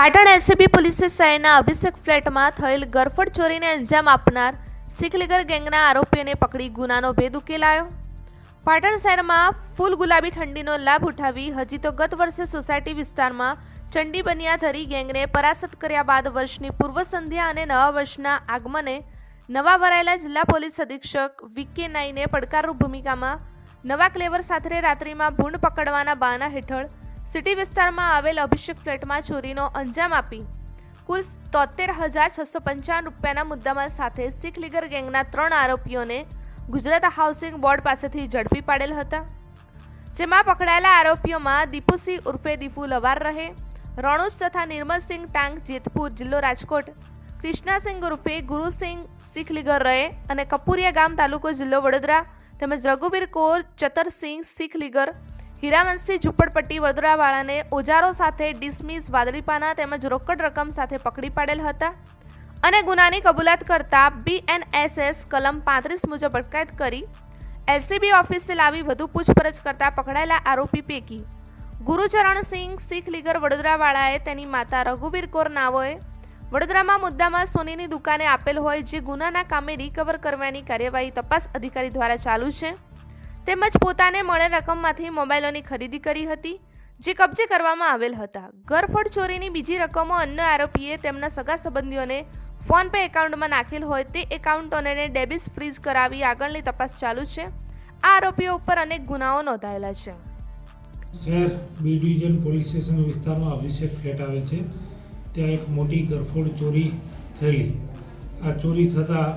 Patan ACB પોલીસે શહેરના અભિષેક ફ્લેટમાં થયેલ ગરફડ ચોરીને અંજામ આપનાર સિખલીગર ગેંગના આરોપીને પકડી ગુનાનો ભેદ ઉકેલાયો. પાટણ શહેરમાં ફૂલ ગુલાબી ઠંડીનો લાભ ઉઠાવી હજી તો ગત વર્ષે સોસાયટી વિસ્તારમાં ચંડી બનિયા ધરી ગેંગને પરાસ્ત કર્યા બાદ વર્ષની પૂર્વ સંધ્યા અને નવા વર્ષના આગમને નવા વરાયેલા જિલ્લા પોલીસ અધિક્ષક વીકે નાઈને પડકારરૂપ ભૂમિકામાં નવા ક્લેવર સાથે રાત્રિમાં ભૂંડ પકડવાના બહાના હેઠળ સિટી વિસ્તારમાં આવેલ અભિષેક ફ્લેટમાં ચોરીનો અંજામ આપી કુલ તોતેર હજાર છસો પંચાવન રૂપિયાના મુદ્દામાલ સાથે શીખ લીગર ગેંગના ત્રણ આરોપીઓને ગુજરાત હાઉસિંગ બોર્ડ પાસેથી ઝડપી પાડેલ હતા, જેમાં પકડાયેલા આરોપીઓમાં દીપુસિંહ ઉર્ફે દીપુ લવાર રહે, રણુજ તથા નિર્મલસિંહ ટાંગ જેતપુર જિલ્લો રાજકોટ, કૃષ્ણાસિંહ ઉર્ફે ગુરુસિંહ શીખ લીગર રહે અને કપુરિયા ગામ તાલુકો જિલ્લો વડોદરા તેમજ રઘુવીર કોર ચતરસિંહ શીખ લીગર હીરાવંશી ઝુંપડપટ્ટી વડોદરાવાળાને ઓજારો સાથે ડિસમિસ વાદળીપાના તેમજ રોકડ રકમ સાથે પકડી પાડેલ હતા અને ગુનાની કબૂલાત કરતા બીએનએસએસ કલમ પાંત્રીસ મુજબ અટકાયત કરી એલસીબી ઓફિસે લાવી વધુ પૂછપરછ કરતા પકડાયેલા આરોપી પૈકી ગુરુચરણસિંહ શીખ લીગર વડોદરાવાળાએ તેની માતા રઘુવીર કૌર નાઓએ વડોદરામાં મુદ્દામાં સોનીની દુકાને આપેલ હોય જે ગુનાના કામે રિકવર કરવાની કાર્યવાહી તપાસ અધિકારી દ્વારા ચાલુ છે. તેમજ પોતાને મળેલ રકમમાંથી મોબાઈલોની ખરીદી કરી હતી, જે કબજે કરવામાં આવેલ હતા. ઘરફોડ ચોરીની બીજી રકમો અન્ય આરોપીએ તેમના સગા સંબંધીઓને ફોન પે એકાઉન્ટમાં નાખેલ હોય તે એકાઉન્ટોને ડેબિટ ફ્રીઝ કરાવી આગળની તપાસ ચાલુ છે. આ આરોપીઓ ઉપર અનેક ગુનાઓ નોંધાયેલા છે. શહેર બી ડિવિઝન પોલીસ સ્ટેશન વિસ્તારમાં અભિષેક ફ્લેટ આવેલ છે. ત્યાં એક મોટી ગરફોડ ચોરી થયેલી. આ ચોરી થતાં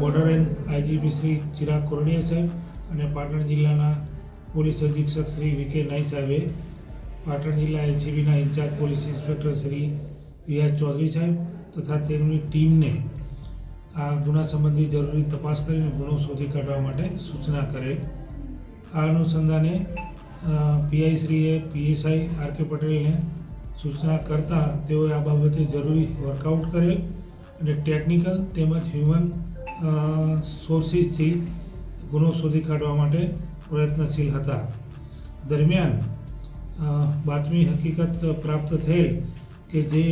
border range IGP Shri Chirag Kordiya સાહેબ અને પાટણ જિલ્લાના પોલીસ અધિક્ષક શ્રી વિકે નાઈ સાહેબે પાટણ જિલ્લા એલસીબીના in charge police inspector Shri Vihar Chaudhary સાહેબ તથા તેમની ટીમને આ ગુના સંબંધી જરૂરી તપાસ કરીને ગુનો શોધી કાઢવા માટે સૂચના કરેલ. આ અનુસંધાને પીઆઈ શ્રીએ પીએસઆઈ આર કે પટેલને સૂચના કરતા તેઓએ આ બાબતે જરૂરી વર્કઆઉટ કરેલ અને ટેકનિકલ તેમજ હ્યુમન સોર્સિસથી ગુનો શોધી કાઢવા માટે પ્રયત્નશીલ હતા. દરમિયાન બાતમી હકીકત પ્રાપ્ત થયેલ કે જે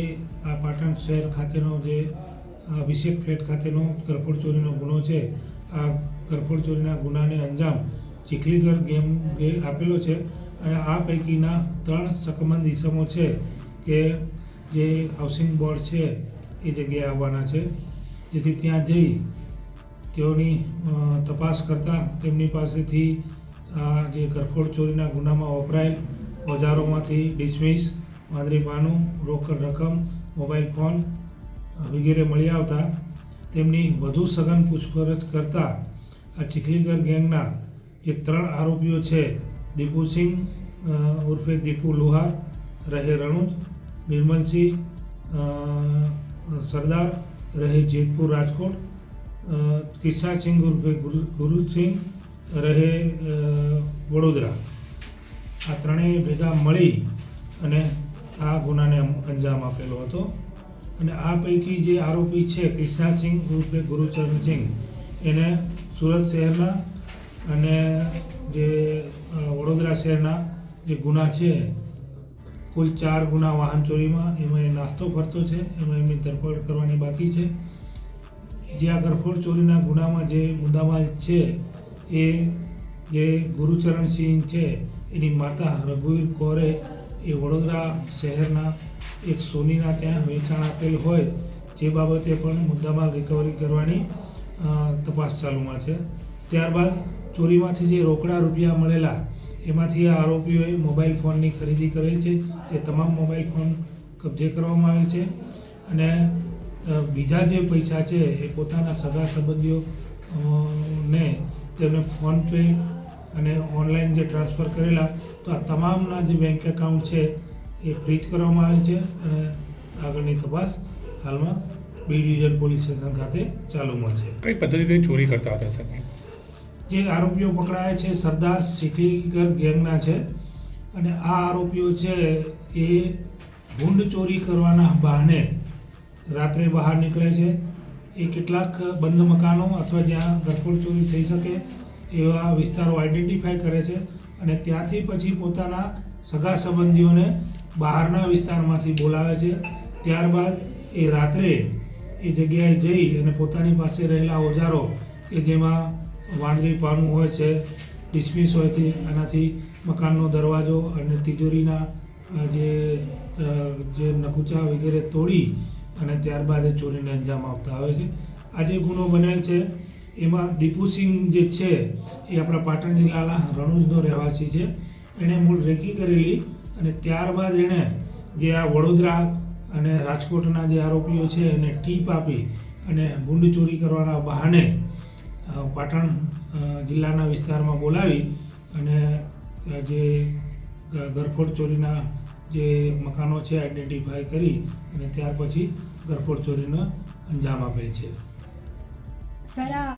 આ પાટણ શહેર ખાતેનો જે અભિષેક ફ્લેટ ખાતેનો કરફોડ ચોરીનો ગુનો છે, આ કરફોડ ચોરીના ગુનાને અંજામ ચીખલીગર ગેમ આપેલો છે અને આ પૈકીના ત્રણ શકમંદ ઇસમો છે કે જે હાઉસિંગ બોર્ડ છે એ જગ્યાએ આવવાના છે. જેથી ત્યાં જઈ તેઓની તપાસ કરતાં તેમની પાસેથી આ જે કરફોડ ચોરીના ગુનામાં વપરાયેલ ઓજારોમાંથી ડિસમિસ માદરી પાનું રોકડ રકમ, મોબાઈલ ફોન વગેરે મળી આવતા તેમની વધુ સઘન પૂછપરછ કરતાં આ ચીખલીગર ગેંગના જે ત્રણ આરોપીઓ છે દીપુસિંહ ઉર્ફે દીપુ લુહાર, રહે રણુજ, નિર્મલસિંહ સરદાર, રહે જેતપુર રાજકોટ અ, કિસ્સાસિંહ ઉર્ફે ગુરુ ગુરુસિંહ રહે વડોદરા. આ ત્રણેય ભેગા મળી અને આ ગુનાને અંજામ આપેલો હતો. અને આ પૈકી જે આરોપી છે કૃષ્ણાસિંહ ઉર્ફે ગુરુચરણસિંહ એને સુરત શહેરના અને જે વડોદરા શહેરના જે ગુના છે કુલ ચાર ગુના વાહન ચોરીમાં એમાં એ નાસ્તો ફરતો છે એમાં એમની ધરપકડ કરવાની બાકી છે. જે આ ગરફોડ ચોરીના ગુનામાં જે મુદ્દામાલ છે, એ જે ગુરુચરણસિંહ છે, એની માતા રઘુવીર કૌરે એ વડોદરા શહેરના એક સોનીના ત્યાં વેચાણ આપેલ હોય, જે બાબતે પણ મુદ્દામાલ રિકવરી કરવાની તપાસ ચાલુમાં છે. ત્યારબાદ ચોરીમાંથી જે રોકડા રૂપિયા મળેલા, એમાંથી આ આરોપીઓએ મોબાઈલ ફોનની ખરીદી કરેલ છે. એ તમામ મોબાઈલ ફોન કબજે કરવામાં આવેલ છે. અને બીજા જે પૈસા છે એ પોતાના સગા સંબંધીઓ ને તેમને ફોન પે અને ઓનલાઈન જે ટ્રાન્સફર કરેલા તો આ તમામના જે બેંક એકાઉન્ટ છે એ ફ્રીજ કરવામાં આવે છે અને આગળની તપાસ હાલમાં બી ડિવિઝન પોલીસ સ્ટેશન ખાતે ચાલુમાં છે કઈ પદ્ધતિથી ચોરી કરતા હતા સર જે આરોપીઓ પકડાયા છે સરદાર સિટીગર ગેંગના છે અને આ આરોપીઓ છે એ ભૂંડ ચોરી કરવાના બહાને રાત્રે બહાર નીકળે છે. એ કેટલાક બંધ મકાનો અથવા જ્યાં ગરફોડ ચોરી થઈ શકે એવા વિસ્તારો આઈડેન્ટિફાય કરે છે અને ત્યાંથી પછી પોતાના સગા સંબંધીઓને બહારના વિસ્તારમાંથી બોલાવે છે. ત્યારબાદ એ રાત્રે એ જગ્યાએ જઈ અને પોતાની પાસે રહેલા ઓજારો કે જેમાં વાંદરી પાનું હોય છે, ડિસમિસ હોય છે, આનાથી મકાનનો દરવાજો અને તિજોરીના જે જે નકુચા વગેરે તોડી અને ત્યારબાદ એ ચોરીને અંજામ આપતા હોય છે. આ જે ગુનો બનેલ છે, એમાં દીપુસિંહ જે છે, એ આપણા પાટણ જિલ્લાના રણુજનો રહેવાસી છે. એણે મૂળ રેકી કરેલી અને ત્યારબાદ એણે જે આ વડોદરા અને રાજકોટના જે આરોપીઓ છે, એને ટીપ આપી અને ગુંડ ચોરી કરવાના બહાને પાટણ જિલ્લાના વિસ્તારમાં બોલાવી અને જે ગરફોડ ચોરીના જે મકાનો છે આઈડેન્ટિફાઈ કરી અને ત્યાર પછી ગરફોડ ચોરીને અંજામ આપે છે. સર